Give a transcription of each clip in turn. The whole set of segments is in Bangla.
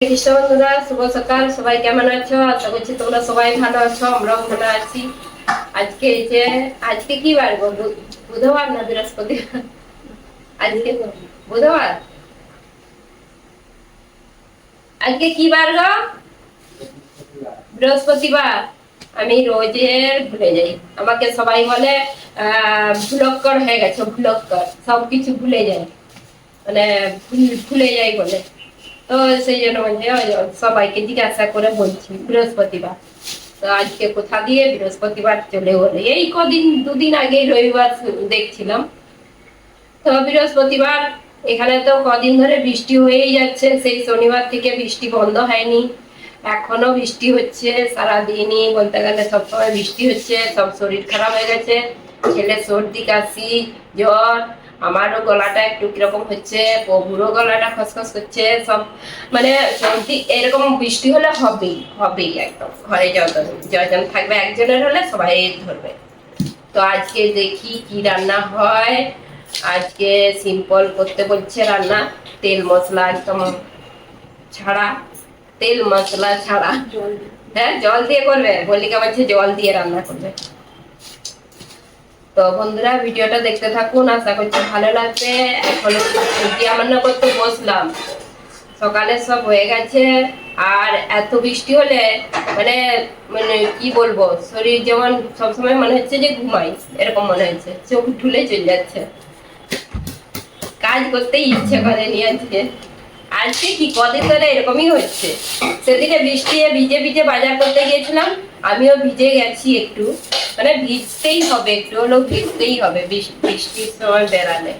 কৃষ্ণ শুভ সকাল, সবাই কেমন আছো? আশা করছি তোমরা সবাই ভালো আছো, আমরাও ভালো আছি। আজকে এই যে, আজকে কি বার বুধবার না বৃহস্পতিবার আজকে বুধবার? আজকে কি বার গো? বৃহস্পতিবার। আমি রোজের ভুলে যাই। আমাকে সবাই বলে ভুলক্কর হয়ে গেছে, ভুলক্কর। সব কিছু ভুলে যায় মানে ভুলে যাই বলে। তো সেই জন্য বলছে সবাইকে জিজ্ঞাসা করে বলছি, বৃহস্পতিবার। তো আজকে কোথা দিয়ে বৃহস্পতিবার চলে গেলো? এই কদিন, দুদিন আগে রবিবার দেখছিলাম। তো বৃহস্পতিবার, এখানে তো কদিন ধরে বৃষ্টি হয়েই যাচ্ছে, সেই শনিবার থেকে বৃষ্টি বন্ধ হয়নি। এখনও বৃষ্টি হচ্ছে, সারাদিনই বলতে গেলে সবসময় বৃষ্টি হচ্ছে, সব শরীর খারাপ হয়ে গেছে, ছেলে সর্দি, কাশি, জ্বর আমারও গলাটা একটু কীরকম হচ্ছে প্রভুরও গলাটা খসখস করছে সব মানে সর্দি এরকম বৃষ্টি হলে হবেই হবেই একদম। ঘরে যজন যজন থাকবে একজনের হলে সবাই ধরবে। তো আজকে দেখি কি রান্না হয়। আজকে সিম্পল করতে বলছে রান্না তেল মশলা একদম ছাড়া তেল মশলা ছাড়া। হ্যাঁ জল দিয়ে করবে। মল্লিকা বলছে জল দিয়ে রান্না করবে। তো বন্ধুরা, ভিডিওটা দেখতে থাকুন। আশা করছি ভালো লাগবে। এখন রান্না করতে বসলাম। সকালে সব হয়ে গেছে। আর এত বৃষ্টি হলে মানে মানে কি বলব, শরীর যেমন সবসময় মনে হচ্ছে যে ঘুমাই, এরকম মনে হচ্ছে। চোখ ঢুলে চলে যাচ্ছে। কাজ করতে ইচ্ছে করেনি আজকে। আজকে কি, কদিন ধরে এরকমই হচ্ছে? সেদিনে বৃষ্টি ভিজে ভিজে বাজার করতে গিয়েছিলাম। আমিও ভিজে গেছি একটু। মানে ভিজতেই হবে একটু, হলেও ভিজতেই হবে বৃষ্টির সময় বেড়ালে।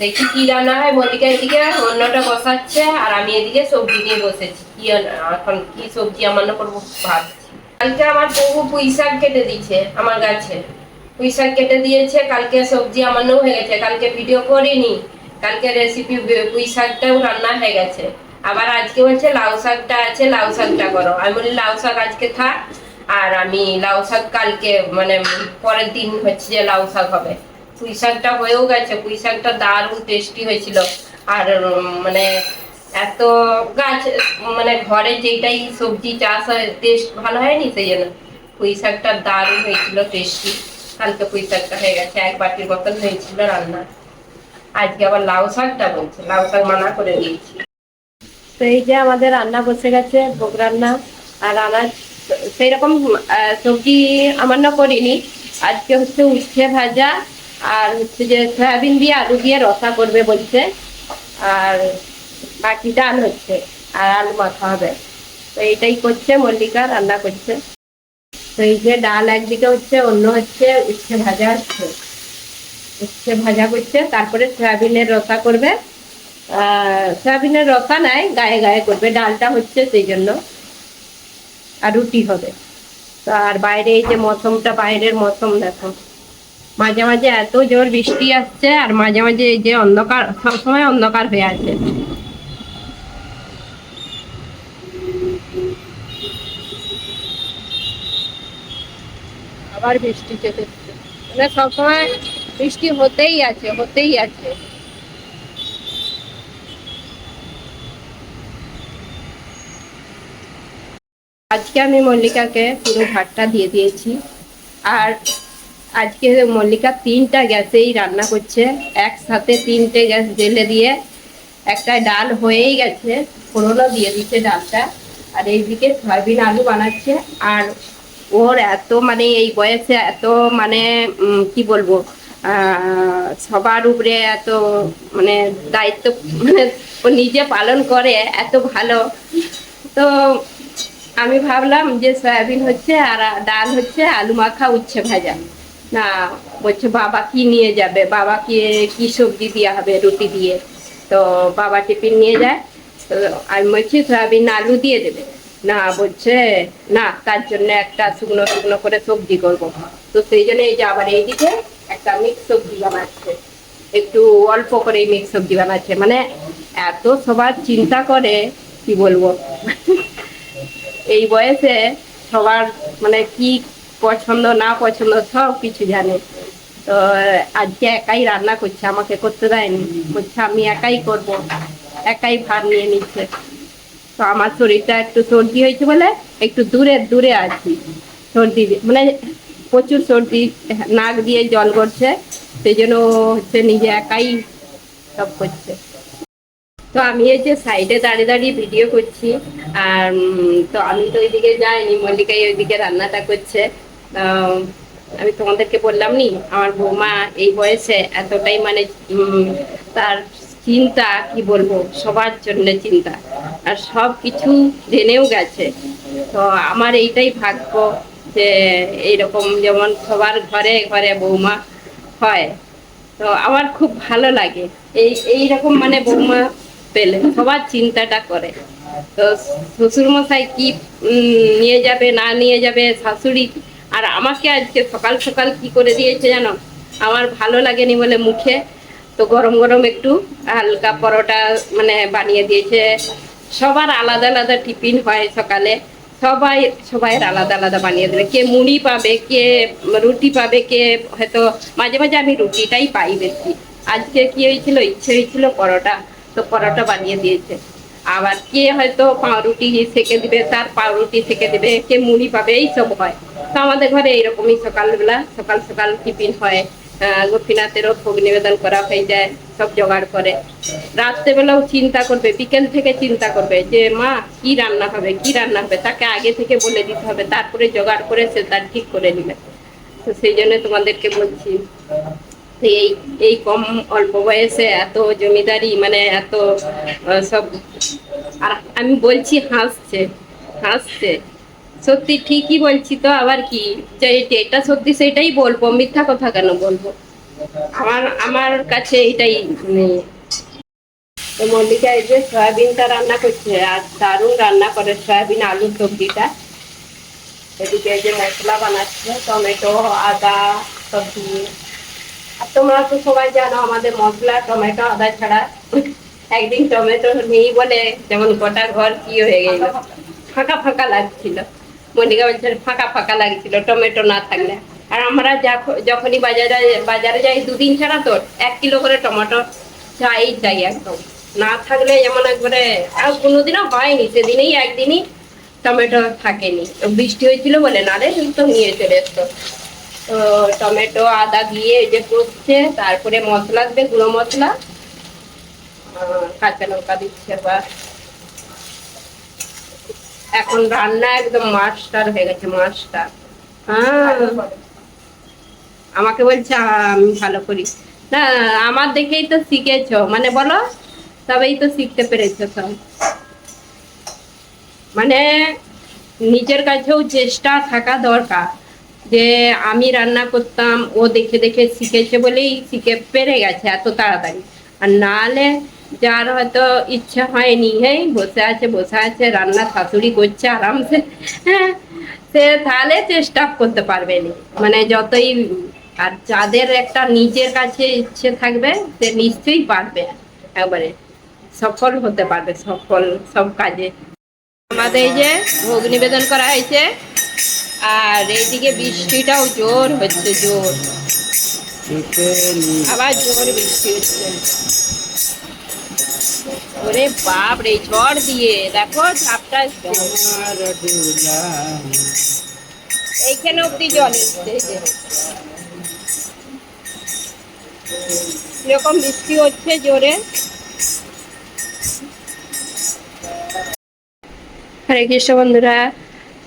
দেখি কি রান্না হয়, মল্লিকা এদিকে অন্যটা বসাচ্ছে আর আমি এদিকে সবজি নিয়ে বসেছি। কি এখন কি সবজি আমান্য করব ভাবছি। কালকে আমার বহু পুঁই শাক কেটে দিয়েছে, আমার গাছে পুঁই শাক কেটে দিয়েছে, কালকে সবজি আমান্য হয়ে গেছে। কালকে ভিডিও করিনি, কালকে রেসিপি পুঁই শাকটাও রান্না হয়ে গেছে। আবার আজকে বলছে লাউ শাকটা আছে, লাউ শাকটা করো। আমি বলি, লাউ শাক আজকে থাক, আর আমি লাউ শাক কালকে মানে পরের দিন হচ্ছে যে লাউ শাক হবে। পুঁই শাকটা হয়েও গেছে, পুঁই শাকটা দারুণ টেস্টি হয়েছিল। আর মানে এত গাছ মানে ঘরে যেটাই সবজি চাষ হয় টেস্ট ভালো হয়নি সেই জন্য। পুঁই শাকটা দারুণ হয়েছিল টেস্টি কালকে পুঁই শাকটা হয়ে গেছে, এক বাটির মতন হয়েছিল রান্না। আজকে আবার লাউ শাকটা বলছে, লাউ শাক মানা করে দিয়েছি। তো এই যে আমাদের রান্না বসে গেছে, ভোগ রান্না আর রান্না সেই রকম সবজি আমার না করিনি। আজকে হচ্ছে উচ্ছে ভাজা আর হচ্ছে যে সয়াবিন দিয়ে আলু দিয়ে রসা করবে বলছে। আর বাকি ডাল হচ্ছে আর আলু মাখা হবে। তো এইটাই করছে, মল্লিকা রান্না করছে। তো এই যে ডাল একদিকে হচ্ছে, অন্য হচ্ছে উচ্ছে ভাজা হচ্ছে। উচ্ছে ভাজা করছে, তারপরে সয়াবিনের রসা করবে। সয়াবিনের রসা নাই, গায়ে গায়ে করবে, ডালটা হচ্ছে সেই জন্য। আর রুটি হবে। তো আর বাইরে এই যে মৌসুমটা, বাইরের মৌসুম দেখো। মাঝে মাঝে এত জোর বৃষ্টি আসছে, আর মাঝে মাঝে এই যে অন্ধকার, সবসময় অন্ধকার হয়ে আছে। আবার বৃষ্টি চেপে মানে সবসময় বৃষ্টি হতেই আছে হতেই আছে। আজকে আমি মল্লিকাকে পুরো ভাতটা দিয়ে দিয়েছি। আর আজকে মল্লিকা তিনটা গ্যাসেই রান্না করছে। একসাথে তিনটে গ্যাস জেলে দিয়ে একটা ডাল হয়েই গেছে, ফোড়নও দিয়ে দিচ্ছে ডালটা। আর এইদিকে সয়াবিন আলু বানাচ্ছে। আর ওর এত মানে এই বয়সে এত মানে কি বলব সবার উপরে এত মানে দায়িত্ব মানে ও নিজে পালন করে, এত ভালো। তো আমি ভাবলাম যে সয়াবিন হচ্ছে আর ডাল হচ্ছে, আলু মাখা, উচ্ছে ভাজা। না, বলছে বাবা কি নিয়ে যাবে? বাবাকে কি সবজি দেওয়া হবে রুটি দিয়ে? তো বাবা টিফিন নিয়ে যায়। তো আমি বলছি, সয়াবিন আলু দিয়ে দেবে। না, বলছে, না, তার জন্য একটা শুকনো শুকনো করে সবজি করব। তো সেই জন্য এই যে আবার এইদিকে একটা মিক্স সবজি বানাচ্ছে। একটু অল্প করে মিক্স সবজি বানাচ্ছে। মানে এত সবার চিন্তা করে, কি বলব? এই বয়সে সবার মানে কি পছন্দ, না পছন্দ সব কিছু জানে। তো, আজকে একাই রান্না করছে, আমাকে করতে দেয়নি। বলছে, আমি একাই করব, একাই ভার নিয়ে নিচ্ছে। তো আমার শরীরটা একটু সর্দি হয়েছে বলে একটু দূরে দূরে আছি। সর্দি মানে প্রচুর সর্দি, নাক দিয়ে জল করছে সেই জন্য হচ্ছে নিজে একাই সব করছে। তো আমি এই যে সাইডে দাঁড়িয়ে দাঁড়িয়ে ভিডিও করছি, আর তো আমি তো ওইদিকে যাইনি, মল্লিকাই ওইদিকে রান্নাটা করছে। আমি তোমাদেরকে বললাম নি, আমার বৌমা এই বয়সে এতটাই মানে তার চিন্তা, কি বলব, সবার জন্য চিন্তা। আর সব কিছু জেনেও গেছে। তো আমার এইটাই ভাগ্য যে এইরকম যেমন সবার ঘরে ঘরে বৌমা হয়। তো আমার খুব ভালো লাগে। এই এই রকম মানে বৌমা পেলে, সবার চিন্তাটা করে। তো শ্বশুর মশাই কি নিয়ে যাবে, না নিয়ে যাবে, শাশুড়ি? আর আমাকে আজকে সকাল সকাল কি করে দিয়েছে জানো? আমার ভালো লাগেনি বলে মুখে। তো গরম গরম একটু হালকা পরোটা মানে বানিয়ে দিয়েছে। সবার আলাদা আলাদা টিফিন হয় সকালে। সবাই সবাই আলাদা আলাদা বানিয়ে দেবে। কে মুড়ি পাবে, কে রুটি পাবে, কে হয়তো, মাঝে মাঝে আমি রুটিটাই পাই বেশি। আজকে কি হয়েছিল? ইচ্ছে হয়েছিল পরোটা। তো পরোটা বানিয়ে দিয়েছে। আবার কে হয়তো পাউরুটি সেকে দিবে তার পাউরুটি সেকে দিবে কে মুড়ি পাবে এই সব হয়। তো আমাদের ঘরে এইরকমই সকালবেলা সকাল সকাল টিফিন হয়। গোপীনাথেরও ভোগ নিবেদন করা হয়ে যায় সব জোগাড় করে। রাত্রেবেলাও চিন্তা করবে বিকেল থেকে চিন্তা করবে যে মা কি রান্না হবে কি রান্না হবে? তাকে আগে থেকে বলে দিতে হবে তারপরে জোগাড় করে সে তার ঠিক করে নেবে। তো সেই জন্য তোমাদেরকে বলছি এই এই কম অল্প বয়সে এত জমিদারি মানে এত সব, আর আমি বলছি হাসছে হাসছে। সত্যি ঠিকই বলছি তো, আবার কি? যেটা সত্যি সেটাই বলব, মিথ্যা কথা কেন বলব? আমার আমার কাছে এটাই তো মল্লিকা, এই যে সয়াবিনটা রান্না করছে, আর দারুণ রান্না করে, সয়াবিন, আলুর সবজিটা। এদিকে যে মশলা বানাচ্ছে, টমেটো, আদা সব দিয়ে আর তোমরা তো সবাই জানো আমাদের মশলা টমেটো আদা ছাড়া একদিন টমেটো নেই বলে যেমন গোটা ঘর কি হয়ে গেল। ফাঁকা ফাঁকা। লাগছিল। মল্লিকা বলছে ফাঁকা ফাঁকা লাগছিল টমেটো না থাকলে। আর আমরা যখনই বাজারে বাজারে যাই দুদিন ছাড়া তো এক কিলো করে টমেটো চাই চাই একদম। না থাকলে যেমন একবারে আর কোনোদিনও হয়নি সেদিনেই একদিনই টমেটো থাকেনি। বৃষ্টি হয়েছিল বলে নালে তো নিয়ে চলে এসতো তো টমেটো আদা দিয়ে এই যে কষছে তারপরে মশলা দেবে গুঁড়ো মশলা। কাঁচা লঙ্কা দিচ্ছে বা এখন রান্না একদম মাস্টার হয়ে গেছে মাস্টার। হ্যাঁ। আমাকে বলছে আমি ভালো করি। না আমার দেখেই তো শিখেছ। মানে বলো তবেই তো শিখতে পেরেছ সব। মানে নিজের কাছেও চেষ্টা থাকা দরকার। যে আমি রান্না করতাম, ও দেখে দেখে শিখেছে বলেই শিখে পেরে গেছে এত তাড়াতাড়ি। আর নাহলে যার হয়তো ইচ্ছা হয়নি হ্যাঁ বসে আছে বসে আছে, রান্না শাশুড়ি করছে আরামসে হ্যাঁ সে তাহলে চেষ্টা করতে পারবে না। মানে যতই আর যাদের একটা নিজের কাছে ইচ্ছে থাকবে, সে নিশ্চয়ই পারবে একবারে। সফল হতে পারবে, সফল সব কাজে। আমাদের এই যে ভোগ নিবেদন করা হয়েছে আর এইদিকে বৃষ্টিটাও জোর হচ্ছে, জোর। আবার জোর বৃষ্টি হচ্ছে। ওরে বাপ রে, ঝড় দিয়ে। দেখো ঝাপটা এইখানে অব্দি জল এসছে এরকম বৃষ্টি হচ্ছে জোরে। হরে কৃষ্ণ বন্ধুরা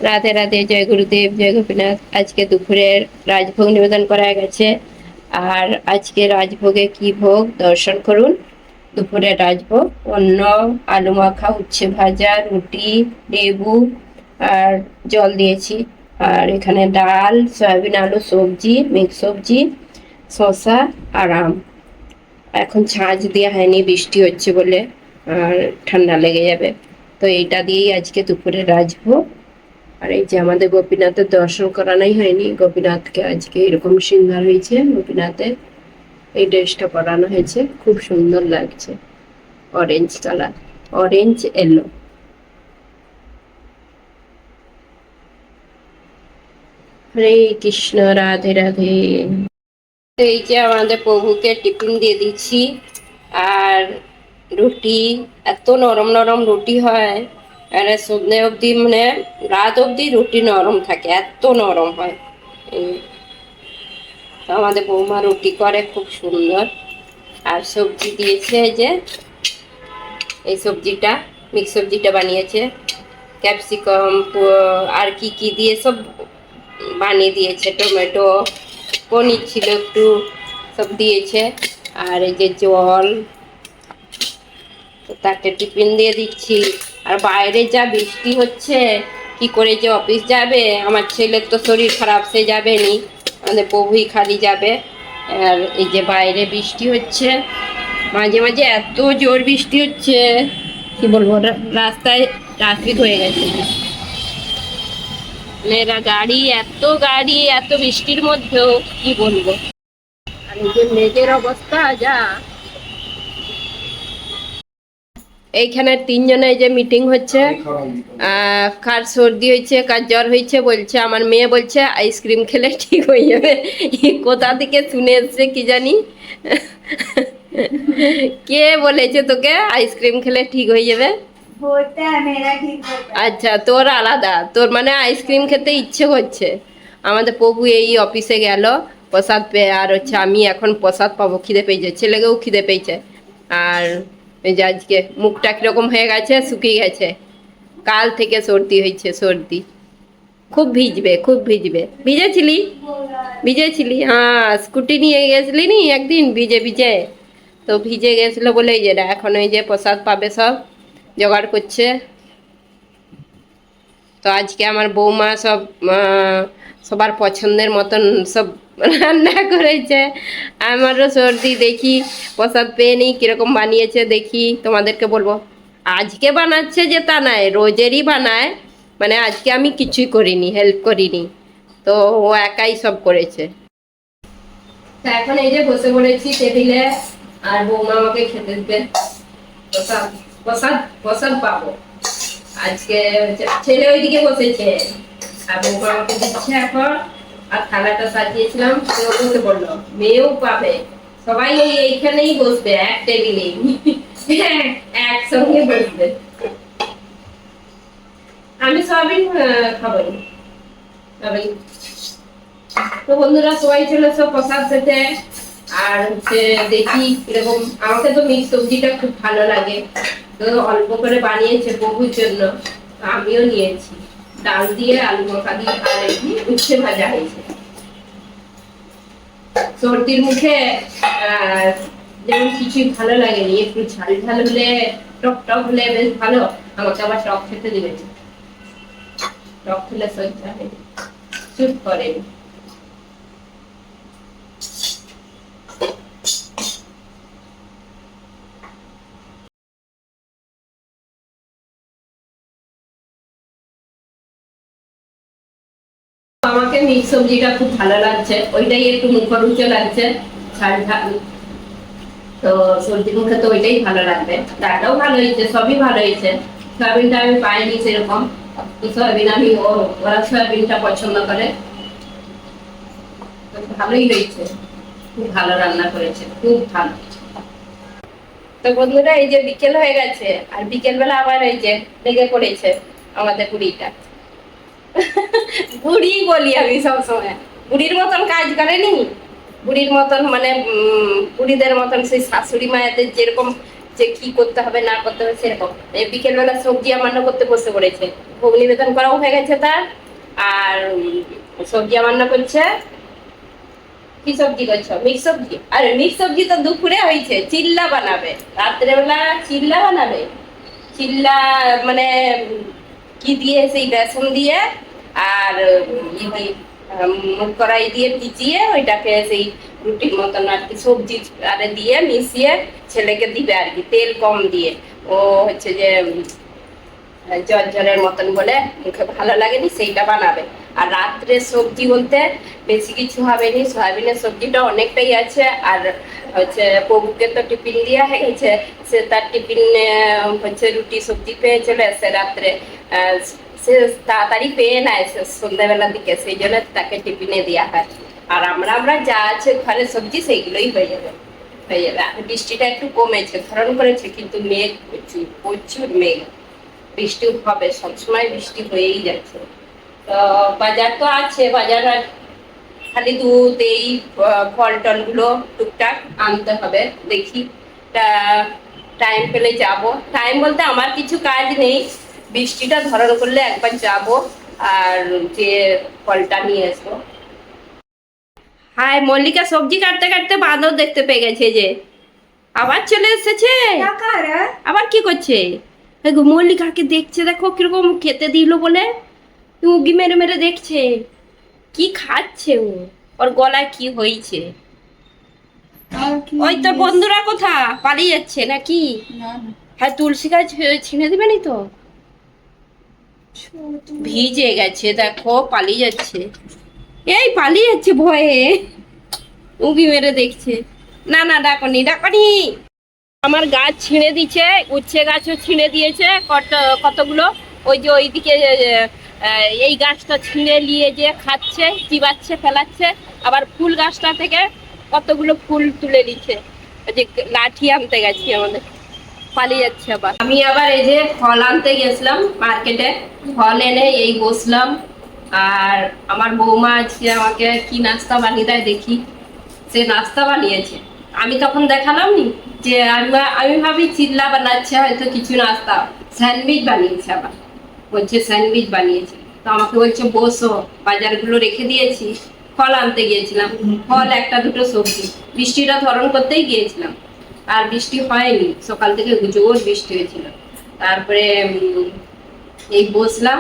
রাধে রাতে জয় গুরুদেব, জয় গোপীনাথ। আজকে দুপুরের রাজভোগ নিবেদন করা গেছে। আর আজকে রাজভোগে কি ভোগ? দর্শন করুন। দুপুরে রাজভোগ অন্য আলু মাখা, উচ্ছে ভাজা, রুটি, লেবু, আর জল দিয়েছি। আর এখানে ডাল, সয়াবিন আলু, সবজি, মিক্স সবজি, শসা আর আম। এখন ছাঁচ দেওয়া হয়নি, বৃষ্টি হচ্ছে বলে, আর ঠান্ডা লেগে যাবে। তো এইটা দিয়েই আজকে দুপুরে রাজভোগ। আর এই যে আমাদের গোপীনাথের দর্শন করানোই হয়নি, গোপীনাথকে আজকে এরকম সিঙ্গার হয়েছে গোপীনাথের এই ড্রেসটা পরানো হয়েছে, খুব সুন্দর লাগছে। অরেঞ্জ কালার অরেঞ্জ এলো হরে কৃষ্ণ, রাধে রাধে। এই যে আমাদের প্রভুকে টিফিন দিয়ে দিচ্ছি, আর রুটি, এত নরম নরম রুটি হয়। এবারে সন্ধে অবধি মানে রাত অবধি রুটি নরম থাকে, এত নরম হয়। আমাদের বৌমা রুটি করে, খুব সুন্দর। আর সবজি দিয়েছে যে, এই সবজিটা, মিক্স সবজিটা বানিয়েছে। ক্যাপসিকাম আর কি কি দিয়ে সব বানিয়ে দিয়েছে, টমেটো, পনির ছিল একটু, সব দিয়েছে। আর এই যে জল তাকে টিফিন দিয়ে দিচ্ছি। আর বাইরে যা বৃষ্টি হচ্ছে, কি করে যে অফিস যাবে? আমার ছেলের তো শরীর খারাপ, সে যাবে নি। আমাদের প্রভুই খালি যাবে। আর এই যে বাইরে বৃষ্টি হচ্ছে, মাঝে মাঝে এত জোর বৃষ্টি হচ্ছে, কি বলব রাস্তায় ট্রাফিক হয়ে গেছে। মেয়েরা গাড়ি, এত গাড়ি, এত বৃষ্টির মধ্যেও কি বলব? আর এই যে মেঘের অবস্থা, যা এইখানে তিনজনে যে মিটিং হচ্ছে কার সর্দি হয়েছে কার জ্বর হয়েছে বলছে আমার মেয়ে বলছে আইসক্রিম খেলে ঠিক হয়ে যাবে। কোথা থেকে শুনে এসছে কি জানি? কে বলেছে তোকে আইসক্রিম খেলে ঠিক হয়ে যাবে? আচ্ছা তোর আলাদা। তোর মানে আইসক্রিম খেতে ইচ্ছে করছে। আমাদের প্রভু এই অফিসে গেল প্রসাদ পেয়ে আর হচ্ছে আমি এখন প্রসাদ পাবো খিদে পেয়েছে ছেলেকেও খিদে পেয়েছে। আর এই যে আজকে মুখটা কীরকম হয়ে গেছে, শুকিয়ে গেছে। কাল থেকে সর্দি হয়েছে, সর্দি। খুব ভিজবে খুব ভিজবে। ভিজেছিলি? ভিজেছিলি? হ্যাঁ স্কুটি নিয়ে গেছিলি নি একদিন, ভিজে ভিজে। তো ভিজে গেছিল বলে এই যে এখন ওই যে প্রসাদ পাবে সব, জোগাড় করছে। তো আজকে আমার বৌমা সব সবার পছন্দের মতন সব রান্না করেছে। আমারও সর্দি, দেখি প্রসাদ পেয়ে নিই, কীরকম বানিয়েছে দেখি, তোমাদেরকে বলব। আজকে বানাচ্ছে যে তা নয়, রোজেরই বানায় মানে আজকে আমি কিছুই করিনি হেল্প করিনি। তো ও একাই সব করেছে। এখন এই যে বসে পড়েছি টেবিলে, আর বৌমা আমাকে খেতে দেবে। প্রসাদ প্রসাদ প্রসাদ পাবো। আজকে ছেলে ওইদিকে বসেছে, আর বৌমা আমাকে দিচ্ছে এখন। আর থালাটা সাজিয়েছিলাম, সেও বসে পড়ল। মেয়েও পাবে। সবাই ওই এইখানেই বসবে, এক টেবিলেই একসঙ্গে বসবে। আমি সয়াবিন খাব। সয়াবিন। তো বন্ধুরা, সবাই ছিল সব প্রসাদ খেতে। আর হচ্ছে দেখি এরকম আমাকে তো মিক্স সবজিটা খুব ভালো লাগে। তো অল্প করে বানিয়েছে বহুর জন্য আমিও নিয়েছি। ডাল দিয়ে আলু মাখা দিয়ে আর এমনি উচ্ছে ভাজা হয়েছে। সর্দির মুখে যেমন কিছুই ভালো লাগেনি, একটু ঝাল ঝাল হলে, টক টক হলে বেশ ভালো। আমাকে আবার টক খেতে দিবে টক খেলে সহ্য হয়নি। চুপ করেনি আমাকে সবজিটা খুব ভালো লাগছে। ওইটাই একটু লাগছে। তো সবজি মুখে তো ওইটাই ভালো লাগবে। ভালো হয়েছে, সবই ভালো হয়েছে। সয়াবিনটা আমি পাইনি সেরকম। সয়াবিন আমি, ও- ওরা সয়াবিনটা পছন্দ করে। ভালোই হয়েছে। খুব ভালো রান্না করেছে, খুব ভালো। তো বন্ধুরা, এই যে বিকেল হয়ে গেছে, আর বিকেল বেলা আবার এই যে লেগে পড়েছে আমাদের বুড়িটা বুড়ি বলি আমি সবসময়। বুড়ির মতন কাজ করেনি বুড়ির মতন মানে বুড়িদের মতন সেই শাশুড়ি মায়েদের যেরকম যে কি করতে হবে, না করতে হবে সেরকম। বিকেলবেলা সবজি আমান্য করতে বসে পড়েছে। ভোগ নিবেদন করাও হয়ে গেছে তার। আর সবজি আমান্য করছে। কি সবজি করছ? মিক্স সবজি? আরে মিক্স সবজি তো দুপুরে হয়েছে। চিল্লা বানাবে। রাত্রেবেলা চিল্লা বানাবে। চিল্লা মানে কি দিয়ে সেই বেসন দিয়ে আর মুখ ই দিয়ে পিচিয়ে কড়াই দিয়ে ভিজিয়ে ওইটাকে সেই রুটির মতন আর কি সবজি আরে দিয়ে মিশিয়ে ছেলেকে দিবে আর কি, তেল কম দিয়ে। ও হচ্ছে যে জ্বর জ্বরের মতন বলে, মুখে ভালো লাগেনি, সেইটা বানাবে। আর রাত্রে সবজি বলতে বেশি কিছু হবে নি, সয়াবিনের সবজিটা অনেকটাই আছে, আর হচ্ছে প্রভুকে তো টিফিন দেওয়া হয়ে গেছে সে তার টিফিন হচ্ছে রুটি, সবজি পেয়ে চলে আসে রাত্রে। সে তাড়াতাড়ি পেয়ে নেয় সন্ধ্যাবেলার দিকে, সেই জন্য তাকে টিফিনে দেওয়া হয়। আর আমরা আমরা যা আছে ঘরে সবজি সেইগুলোই হয়ে যাবে হয়ে যাবে। আর বৃষ্টিটা একটু কমেছে, ধরন করেছে, কিন্তু মেঘ প্রচুর প্রচুর মেঘ। বৃষ্টি হবে, সবসময় বৃষ্টি হয়েই যাচ্ছে। তো বাজার তো আছে বাজার আর খালি দুধ এই ফল টলগুলো টুকটাক আনতে হবে দেখি। তা টাইম পেলে যাব। টাইম বলতে আমার কিছু কাজ নেই। বৃষ্টিটা ধরন করলে একবার যাব আর যে ফলটা নিয়ে আসব। হাই মল্লিকা সবজি কাটতে কাটতে বাঁদর দেখতে পেয়ে গেছে যে। আবার চলে এসেছে? আবার কি করছে? মল্লিকাকে দেখছে দেখো কীরকম খেতে দিল বলে। উগি মেরে মেরে দেখছে। কি খাচ্ছে ও? ওর গলায় কি হয়েছে? ওই তোর বন্ধুরা কোথা? পালিয়ে যাচ্ছে নাকি? হ্যাঁ তুলসী গাছ ছিঁড়ে দিবেনি তো? ভিজে গেছে দেখো পালিয়ে যাচ্ছে। এই পালিয়ে যাচ্ছে ভয়ে। উগি মেরে দেখছে। না না ডাকনি ডাকনি। আমার গাছ ছিঁড়ে দিচ্ছে উচ্ছে গাছও ছিঁড়ে দিয়েছে কত কতগুলো? ওই যে ওইদিকে এই গাছটা ছিঁড়ে নিয়ে যে খাচ্ছে, চিবাচ্ছে, ফেলাচ্ছে। আবার ফুল গাছটা থেকে কতগুলো ফুল তুলে নিচ্ছে। যে লাঠি আনতে গেছি আমাদের, পালিয়ে যাচ্ছে আবার। আমি আবার এই যে ফল আনতে গেছিলাম মার্কেটে, ফল এনে এই বসলাম। আর আমার বৌমা আজকে আমাকে কি নাস্তা বানিয়ে দেয় দেখি। সে নাস্তা বানিয়েছে। আমি তখন দেখালাম নি যে আমি আমি ভাবি চিল্লা বানাচ্ছে হয়তো কিছু নাস্তা। স্যান্ডউইচ বানিয়েছে আবার। বলছে স্যান্ডউইচ বানিয়েছে। তো আমাকে বলছে বসো বাজারগুলো রেখে দিয়েছি। ফল আনতে গিয়েছিলাম। ফল একটা দুটো সবজি। বৃষ্টিটা ধরন করতেই গিয়েছিলাম। আর বৃষ্টি হয়নি। সকাল থেকে জোর বৃষ্টি হয়েছিল। তারপরে এই বসলাম।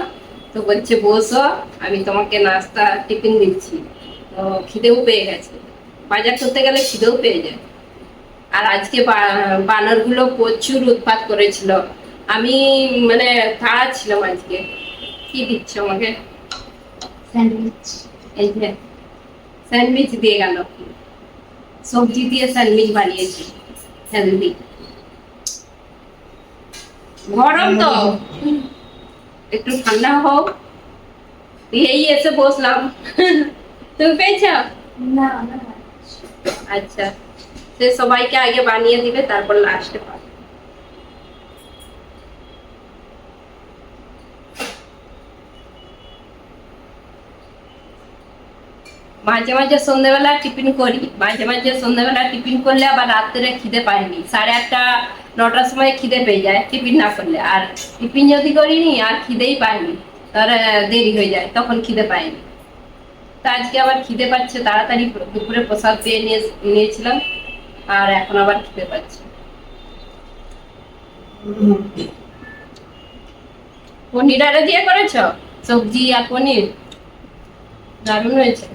তো বলছে বসো আমি তোমাকে নাস্তা টিফিন দিচ্ছি। তো খিদেও পেয়ে গেছে। বাজার করতে গেলে খিদেও পেয়ে যায়। আর আজকে বানরগুলো প্রচুর উৎপাত করেছিল। আমি মানে তাড়া ছিলাম আজকে। কি দিচ্ছ আমাকে? স্যান্ডউইচ। এই যে স্যান্ডউইচ দিয়ে গেল। সবজি দিয়ে স্যান্ডউইচ বানিয়েছি। হেলদি গরম তো। একটু ঠান্ডা হোক। এই এসে বসলাম। তুমি পেয়েছ? না আচ্ছা। সে সবাইকে আগে বানিয়ে দিবে তারপর লাস্টে পাবে। মাঝে মাঝে সন্ধ্যেবেলা টিফিন করি, মাঝে মাঝে সন্ধ্যেবেলা টিফিন করলে আবার রাত্রে খিদে পাইনি। সাড়ে আটটা, নটার সময় খিদে পেয়ে যায় টিফিন না করলে। আর টিফিন যদি করিনি, আর খিদেই পাইনি, তাহলে দেরি হয়ে যায়, তখন খিদে পাইনি। তা আজকে আবার খিদে পাচ্ছে, তাড়াতাড়ি দুপুরে প্রসাদ পেয়ে নিয়ে নিয়েছিলাম, আর এখন আবার খিদে পাচ্ছে। পনির আরে দিয়ে করেছ? সবজি আর পনির? দারুণ হয়েছে।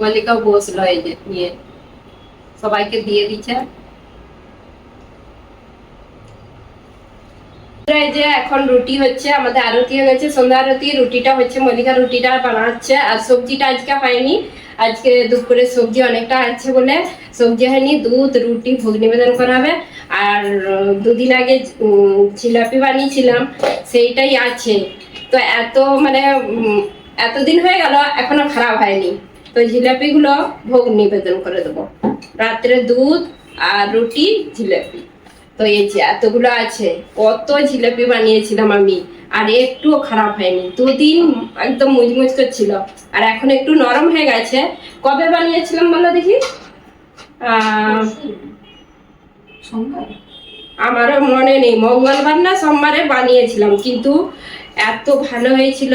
মল্লিকাও বসল নিয়ে। সবাইকে দিয়ে দিচ্ছে। যে এখন রুটি হচ্ছে, আমাদের আরতি হয়ে গেছে, সন্ধ্যা আরতি, রুটিটা হচ্ছে মল্লিকা রুটিটা বানাচ্ছে, আর সবজিটা আজকে হয়নি। আজকে দুপুরে সবজি অনেকটা আছে বলে সবজি হয়নি, দুধ, রুটি, ভোগ নিবেদন করা হবে। আর দুদিন আগে জিলাপি বানিয়েছিলাম, সেইটাই আছে। তো এত মানে এতদিন হয়ে গেল, এখনও খারাপ হয়নি। তো জিলাপিগুলো ভোগ নিবেদন করে দেবো। রাত্রে দুধ আর রুটি জিলাপি। তো এই যে এতগুলো আছে কত জিলাপি বানিয়েছিলাম আমি আর একটুও খারাপ হয়নি। দুদিন একদম মুচমুচ করছিল আর এখন একটু নরম হয়ে গেছে। কবে বানিয়েছিলাম বলো দেখি? আমারও মনে নেই মঙ্গলবার না সোমবারে বানিয়েছিলাম কিন্তু এত ভালো হয়েছিল,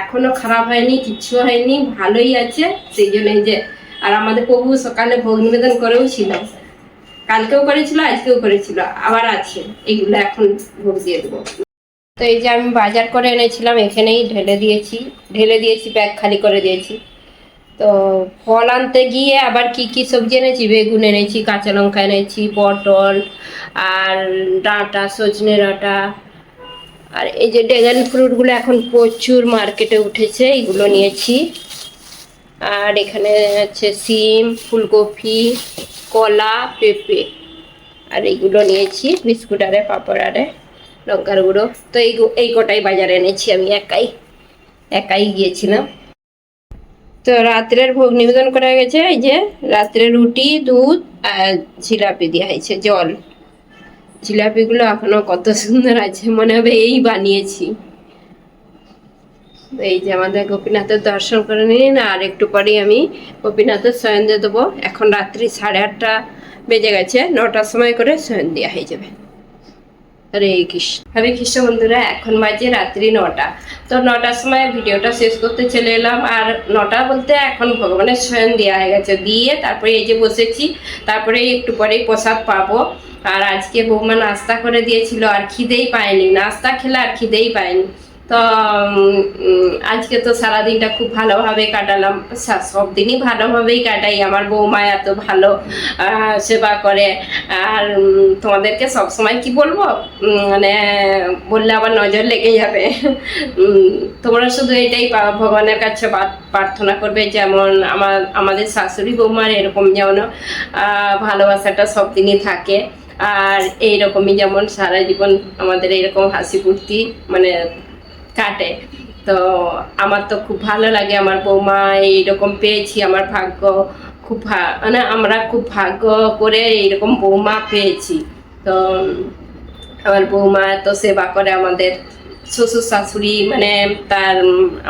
এখনও খারাপ হয়নি, কিচ্ছু হয়নি, ভালোই আছে। সেই জন্য যে, আর আমাদের প্রভু সকালে ভোগ নিবেদন করেও ছিল। কালকেও করেছিল, আজকেও করেছিল, আবার আছে, এগুলো এখন ভোগ দিয়ে দেবো। তো এই যে আমি বাজার করে এনেছিলাম, এখানেই ঢেলে দিয়েছি ঢেলে দিয়েছি, ব্যাগ খালি করে দিয়েছি। তো ফল আনতে গিয়ে আবার কি কি সবজি এনেছি? বেগুন এনেছি, কাঁচা লঙ্কা এনেছি, পটল, আর ডাঁটা, সজনে ডাঁটা আর এই যে ড্রাগন ফ্রুটগুলো এখন প্রচুর মার্কেটে উঠেছে, এগুলো নিয়েছি। আর এখানে আছে সিম, ফুলকপি, কলা, পেঁপে, আর এইগুলো নিয়েছি বিস্কুট আরে, পাঁপড় আরে, লঙ্কার গুঁড়ো। তো এই এই কটাই বাজারে এনেছি আমি একাই একাই গিয়েছিলাম। তো রাত্রের ভোগ নিবেদন করা গেছে, এই যে রাত্রে রুটি, দুধ আর জিলাপি দেওয়া হয়েছে, জল। জিলাপিগুলো এখনও কত সুন্দর আছে, মনে হবে এই বানিয়েছি। এই যে আমাদের গোপীনাথের দর্শন করে নিন, আর একটু পরেই আমি গোপীনাথের শয়ন দিয়ে দেবো। এখন রাত্রি সাড়ে আটটা বেজে গেছে, নটার সময় করে শয়ন দেওয়া হয়ে যাবে। হরে কৃষ্ণ। হরে কৃষ্ণ বন্ধুরা, এখন বাজে রাত্রি নটা। তো নটার সময় ভিডিওটা শেষ করতে চলে এলাম, আর নটা বলতে এখন ভগবানের স্বয়ং দেওয়া হয়ে গেছে। দিয়ে তারপরে এই যে বসেছি, তারপরে একটু পরেই প্রসাদ পাবো। আর আজকে বৌমা নাস্তা করে দিয়েছিল আর খিদেই পায়নি। নাস্তা খেলে আর খিদেই পায়নি। তো আজকে তো সারাদিনটা খুব ভালোভাবে কাটালাম। সব দিনই ভালোভাবেই কাটাই। আমার বৌমা এত ভালো সেবা করে। আর তোমাদেরকে সব সময় কি বলব? মানে বললে আবার নজর লেগে যাবে। তোমরা শুধু এটাই ভগবানের কাছে প্রার্থনা করবে যেমন আমার আমাদের শাশুড়ি বৌমার এরকম আহ, ভালোবাসাটা সব দিনই থাকে। আর এইরকমই যেমন সারা জীবন আমাদের এইরকম হাসি ফুর্তি মানে কাটে। তো আমার তো খুব ভালো লাগে আমার বৌমা, এইরকম পেয়েছি আমার ভাগ্য। খুব মানে আমরা খুব ভাগ্য করে এইরকম বৌমা পেয়েছি। তো আমার বৌমা এত সেবা করে আমাদের। শ্বশুর শাশুড়ি মানে তার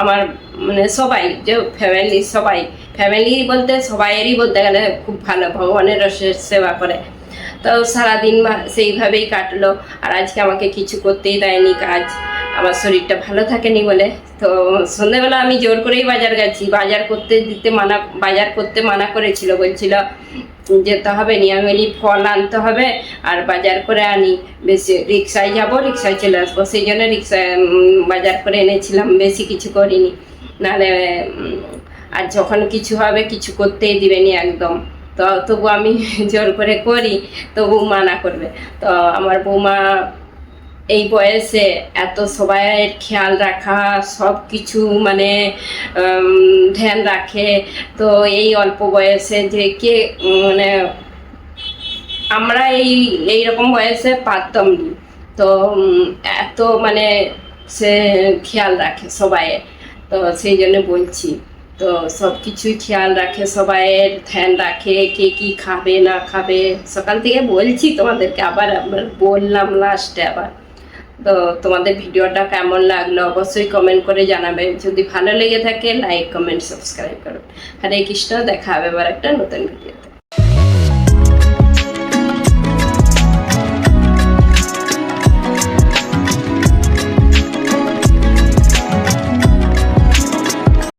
আমার মানে সবাই, যে ফ্যামিলি সবাই। ফ্যামিলি বলতে সবাইয়েরই বলতে গেলে খুব ভালো ভগবানের সেবা করে। তো সারাদিন সেইভাবেই কাটলো। আর আজকে আমাকে কিছু করতেই দেয়নি কাজ। আমার শরীরটা ভালো থাকেনি বলে। তো সন্ধ্যেবেলা আমি জোর করেই বাজার গেছি। বাজার করতে দিতে মানা, বাজার করতে মানা করেছিল। বলছিল যেতে হবে নি আমি ফল আনতে হবে আর বাজার করে আনি। বেশি, রিক্সায় যাব, রিক্সায় চলে আসব। সেই জন্য রিক্সায় বাজার করে এনেছিলাম। বেশি কিছু করিনি। নাহলে আর যখন কিছু হবে, কিছু করতেই দিবেনি একদম। তো তবু আমি জোর করে করি, তবু মানা করবে। তো আমার বৌমা এই বয়সে এত সবাইয়ের খেয়াল রাখা সব কিছু মানে ধ্যান রাখে। তো এই অল্প বয়সে যে কে মানে আমরা এই এই রকম বয়সে পারতাম নি। তো এত মানে সে খেয়াল রাখে সবাইয়ের। তো সেই জন্য বলছি। তো সব কিছুই খেয়াল রাখে, সবাইয়ের ধ্যান রাখে, কে কি খাবে, না খাবে। সকাল থেকে বলছি তোমাদেরকে, আবার আবার বললাম লাস্টে আবার। তো তোমাদের ভিডিওটা কেমন লাগল অবশ্যই কমেন্ট করে জানাবে। যদি ভালো লেগে থাকে লাইক কমেন্ট সাবস্ক্রাইব করো। হরে কৃষ্ণ, দেখা হবে আবার একটা নতুন ভিডিওতে।